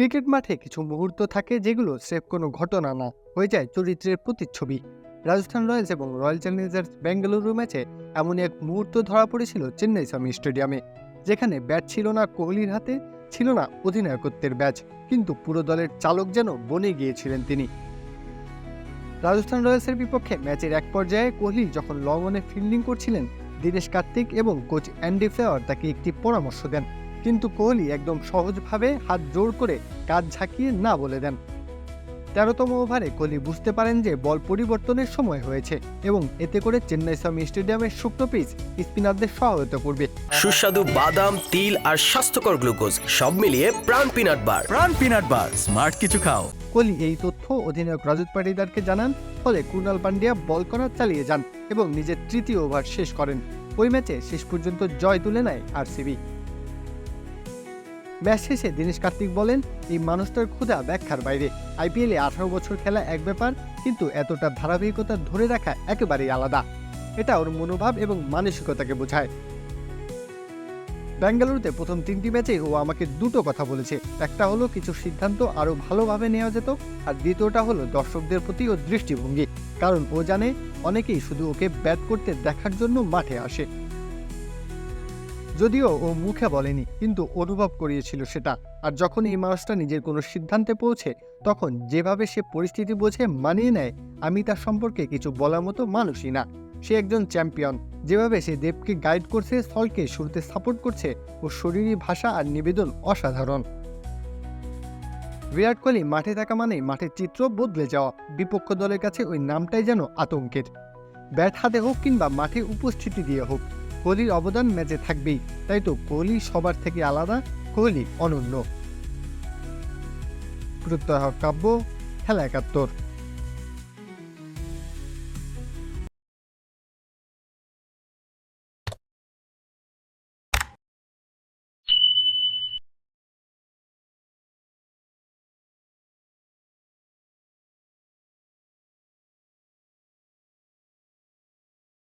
Cricket মাঠে কিছু মুহূর্ত থাকে যেগুলো স্রেফ কোনো ঘটনা না। হয়ে যায় চরিত্রের প্রতিচ্ছবি। রাজস্থান রয়্যালস এবং রয়্যাল চ্যালেঞ্জার্স বেঙ্গালুরু ম্যাচে এমন এক মুহূর্ত ধরা পড়েছিল চেন্নাই স্বামী স্টেডিয়ামে। যেখানে ব্যাট ছিল না, কোহলির হাতে ছিল না অধিনায়কত্বের ব্যাচ, কিন্তু পুরো দলের চালক যেন বনে গিয়েছিলেন তিনি। রাজস্থান রয়্যালসের বিপক্ষে ম্যাচের এক পর্যায়ে কোহলি যখন লং অনে ফিল্ডিং করছিলেন, দীনেশ কার্তিক এবং কোচ অ্যান্ডি ফ্লেয়ার তাকে একটি পরামর্শ দেন। কিন্তু কোহলি একদম সহজভাবে হাত জোর করে কাজ ঝাঁকিয়ে না বলে দেন। তেরোতম ওভারে কোহলি বুঝতে পারেন যে বল পরিবর্তনের সময় হয়েছে এবং এতে করে চেন্নাই স্বামী স্টেডিয়ামের শুকনো পিচ স্পিনারদের সহায়তা করবে। সুস্বাদু বাদাম তিল আর স্বাস্থ্যকর গ্লুকোজ সব মিলিয়ে প্রাণ পিনাট বার। প্রাণ পিনাট বার স্মার্ট কিছু খাও। কোহলি এই তথ্য অধিনায়ক রাজত পাটিদারকে জানান ফলে কুণাল পান্ডিয়া বল করা চালিয়ে যান এবং নিজের তৃতীয় ওভার শেষ করেন। ওই ম্যাচে শেষ পর্যন্ত জয় তুলে নেয় আরসিবি। ম্যাচ শেষে দীনেশ কার্তিক বলেন, এই মানুষটার ক্ষুধা ব্যাখ্যার বাইরে। আইপিএলে আঠারো বছর খেলা এক ব্যাপার, কিন্তু এতটা ধারাবাহিকতা ধরে রাখা একেবারেই আলাদা। এটা ওর মনোভাব এবং মানসিকতাকে বোঝায়। বেঙ্গালুরুতে প্রথম তিনটি ম্যাচে ও আমাকে দুটো কথা বলেছে। একটা হলো, কিছু সিদ্ধান্ত আরও ভালোভাবে নেওয়া যেত, আর দ্বিতীয়টা হলো, দর্শকদের প্রতি ওর দৃষ্টিভঙ্গি। কারণ ও জানে, অনেকেই শুধু ওকে ব্যাট করতে দেখার জন্য মাঠে আসে। যদিও ও মুখে বলেনি, কিন্তু অনুভব করিয়েছিল সেটা। আর যখন এই মানুষটা নিজের কোনো সিদ্ধান্তে পৌঁছে, তখন যেভাবে সে পরিস্থিতি বোঝে মানিয়ে নেয়, আমি তার সম্পর্কে কিছু বলার মতো মানুষই না। সে একজন চ্যাম্পিয়ন। যেভাবে সে দেবকে গাইড করছে, স্থলকে শুরুতে সাপোর্ট করছে, ও শরীরী ভাষা আর নিবেদন অসাধারণ। বিরাট কোহলি মাঠে থাকা মানে মাঠের চিত্র বদলে যাওয়া, বিপক্ষ দলের কাছে ওই নামটাই যেন আতঙ্কের। ব্যাট হাতে হোক কিংবা মাঠে উপস্থিতি দিয়ে হোক কোহলির অবদান ম্যাচে থাকবেই। তাই তো কোহলি সবার থেকে আলাদা কোহলি অনন্য। প্রত্যয় কাব্য, খেলা একাত্তর।